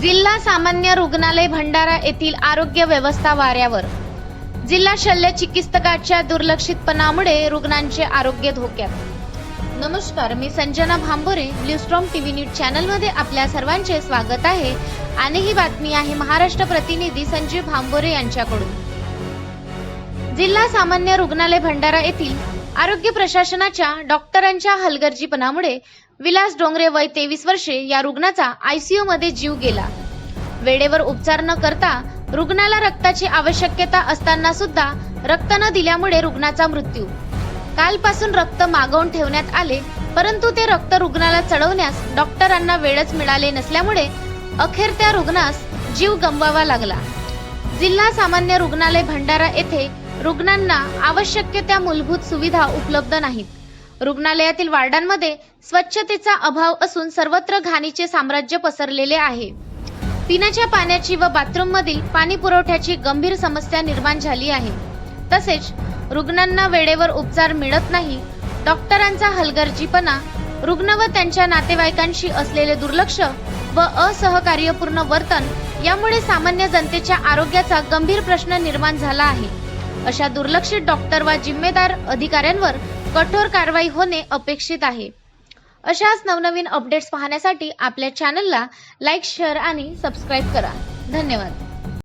जिल्हा सामान्य रुग्णालय भंडारा येथील आरोग्य व्यवस्था वाऱ्यावर. जिल्हा शल्य चिकित्सकाच्या दुर्लक्षितपणामुळे रुग्णांचे आरोग्य धोक्यात. नमस्कार मी Sanjana Bhambore Bluestorm TV news चॅनलमध्ये आपल्या सर्वांचे स्वागत आहे. आणि ही बातमी आहे महाराष्ट्र प्रतिनिधी संजीव भांबोरे यांच्याकडून. जिल्हा सामान्य रुग्णालय भंडारा येथील आरोग्य प्रशासनाच्या डॉक्टरांच्या हलगर्जीपणामुळे विलास डोंगरे वय तेवीस वर्षे या रुग्णाचा आयसीयू मध्ये जीव गेला. वेळेवर उपचार न करता रुग्णाला रक्ताची आवश्यकता असताना सुद्धा रक्त न दिल्यामुळे रुग्णाचा मृत्यू. कालपासून रक्त मागवून ठेवण्यात आले परंतु ते रक्त रुग्णाला चढवण्यास डॉक्टरांना वेळच मिळाले नसल्यामुळे अखेर त्या रुग्णास जीव गमवावा लागला. जिल्हा सामान्य रुग्णालय भंडारा येथे रुग्णांना आवश्यक त्या मूलभूत सुविधा उपलब्ध नाहीत. रुग्णालयातील वार्डांमध्ये स्वच्छतेचा अभाव असून सर्वत्र घाणीचे साम्राज्य पसरलेले आहे. पिण्याच्या पाण्याची व बाथरूममधील पाणी पुरवठ्याची गंभीर समस्या निर्माण झाली आहे. तसेच रुग्णांना वेळेवर उपचार मिळत नाही डॉक्टरांचा हलगर्जीपणा रुग्ण व त्यांच्या नातेवाईकांशी असलेले दुर्लक्ष व असहकार्यपूर्ण वर्तन यामुळे सामान्य जनतेच्या आरोग्याचा गंभीर प्रश्न निर्माण झाला आहे. अशा दुर्लक्षित डॉक्टर वा जिम्मेदार अधिकाऱ्यांवर कठोर कारवाई होणे अपेक्षित आहे. अशाच नवनवीन अपडेट्स पाहण्यासाठी आपल्या चॅनलला लाईक शेअर आणि सबस्क्राईब करा. धन्यवाद.